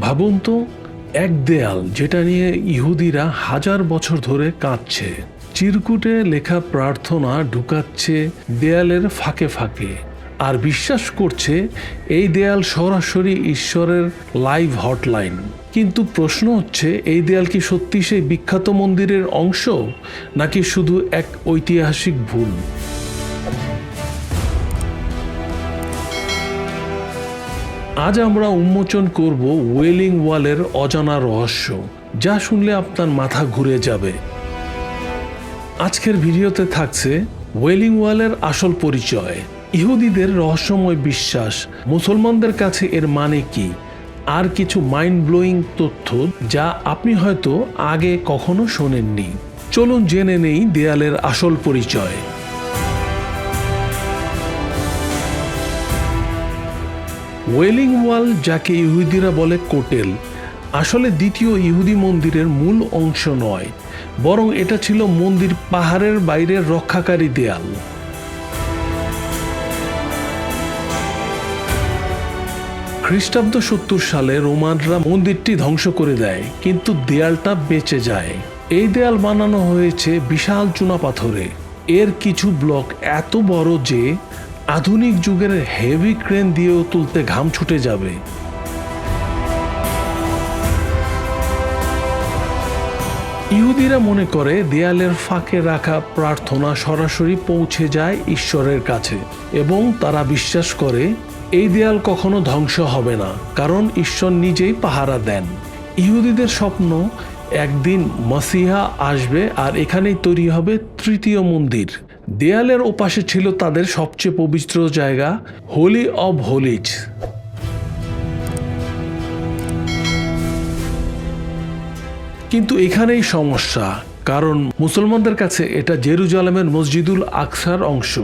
ভাবুন তো, এক দেয়াল যেটা নিয়ে ইহুদিরা হাজার বছর ধরে কাঁদছে। চিরকুটে লেখা প্রার্থনা ঢুকাচ্ছে দেয়ালের ফাঁকে ফাঁকে। আর বিশ্বাস করছে এই দেয়াল সরাসরি ঈশ্বরের লাইভ হটলাইন। কিন্তু প্রশ্ন হচ্ছে, এই দেয়াল কি সত্যি সেই বিখ্যাত মন্দিরের অংশ, নাকি শুধু এক ঐতিহাসিক ভুল? আজ আমরা উন্মোচন করব ওয়েলিং ওয়ালের অজানা রহস্য, যা শুনলে আপনার মাথা ঘুরে যাবে। আজকের ভিডিওতে থাকছে ওয়েলিং ওয়ালের আসল পরিচয়, ইহুদিদের রহস্যময় বিশ্বাস, মুসলমানদের কাছে এর মানে কি, আর কিছু মাইন্ড ব্লোয়িং তথ্য যা আপনি হয়তো আগে কখনো শোনেননি। চলুন জেনে নেই দেয়ালের আসল পরিচয়। ওয়েলিং ওয়াল, যাকে ইহুদিরা বলে কোটেল, আসলে দ্বিতীয় ইহুদি মন্দিরের মূল অংশ নয়, বরং এটা ছিল মন্দির পাহাড়ের বাইরের রক্ষাকারী দেয়াল। খ্রিস্টাব্দ সত্তর সালে রোমানরা মন্দিরটি ধ্বংস করে দেয়, কিন্তু দেয়ালটা বেঁচে যায়। এই দেয়াল বানানো হয়েছে বিশাল চুনাপাথরে। এর কিছু ব্লক এত বড় যে আধুনিক যুগের হেভি ক্রেন দিয়েও তুলতে ঘাম ছুটে যাবে। ইহুদিরা মনে করে দেয়ালের ফাঁকে রাখা প্রার্থনা সরাসরি পৌঁছে যায় ঈশ্বরের কাছে এবং তারা বিশ্বাস করে, এই দেয়াল কখনো ধ্বংস হবে না, কারণ ঈশ্বর নিজেই পাহারা দেন। ইহুদিদের স্বপ্ন, একদিন মসিহা আসবে আর এখানেই তৈরি হবে তৃতীয় মন্দির। দেয়ালের ওপাশে ছিল তাদের সবচেয়ে পবিত্র জায়গা হোলি অব হোলিজ কিন্তু এখানেই সমস্যা, কারণ মুসলমানদের কাছে এটা জেরুজালেমের মসজিদুল আকসার অংশ।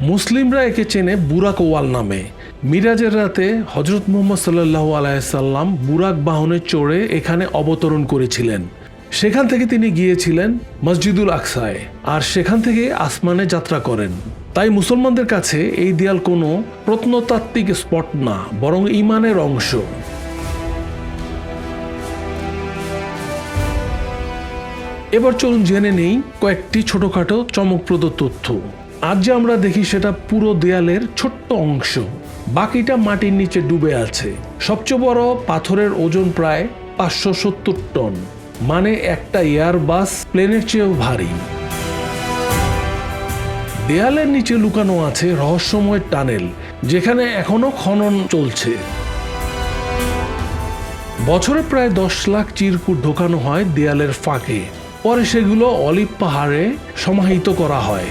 মুসলিমরা একে চেনে বুরাক ওয়াল নামে। মিরাজের রাতে হজরত মোহাম্মদ সাল্লাহ আলাইসাল্লাম বুরাক বাহনে চড়ে এখানে অবতরণ করেছিলেন। সেখান থেকে তিনি গিয়েছিলেন মসজিদুল আকসায়, আর সেখান থেকে আসমানে যাত্রা করেন। তাই মুসলমানদের কাছে এই দেয়াল কোনো প্রত্নতাত্ত্বিক স্পট না, বরং ইমানের অংশ। এবার চলুন জেনে নেই কয়েকটি ছোটখাটো চমকপ্রদ তথ্য। আজ যে আমরা দেখি সেটা পুরো দেয়ালের ছোট্ট অংশ। বাকিটা মাটির নিচে ডুবে আছে। সবচেয়ে বড় পাথরের ওজন প্রায় পাঁচশো সত্তর টন। মানে একটা এয়ারবাস প্লেনের চেয়েও ভারী। দেয়ালের নিচে লুকানো আছে রহস্যময় টানেল, যেখানে এখনও খনন চলছে। বছরে প্রায় দশ লাখ চিরকুট ঢোকানো হয় দেয়ালের ফাঁকে। পরে সেগুলো অলিপ পাহাড়ে সমাহিত করা হয়।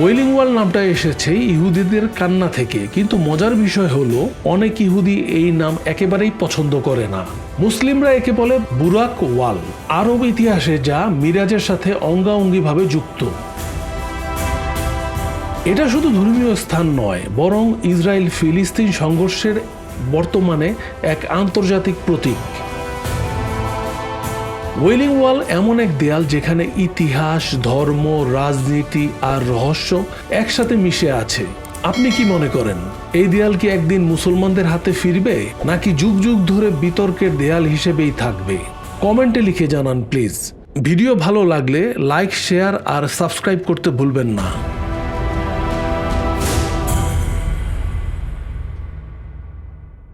ওয়েলিং ওয়াল নামটা এসেছে ইহুদিদের কান্না থেকে। কিন্তু মজার বিষয় হলো, অনেক ইহুদি এই নাম একেবারেই পছন্দ করে না। মুসলিমরা একে বলে বুরাক ওয়াল, আরব ইতিহাসে যা মিরাজের সাথে অঙ্গাঙ্গিভাবে যুক্ত। এটা শুধু ধর্মীয় স্থান নয়, বরং ইসরায়েল ফিলিস্তিন সংঘর্ষের বর্তমানে এক আন্তর্জাতিক প্রতীক। ওয়েলিং ওয়াল এমন এক দেয়াল যেখানে ইতিহাস, ধর্ম, রাজনীতি আর রহস্য একসাথে মিশে আছে। আপনি কি মনে করেন, এই দেয়াল কি একদিন মুসলমানদের হাতে ফিরবে, নাকি যুগ যুগ ধরে বিতর্কের দেয়াল হিসেবেই থাকবে? কমেন্টে লিখে জানান প্লিজ। ভিডিও ভালো লাগলে লাইক, শেয়ার আর সাবস্ক্রাইব করতে ভুলবেন না।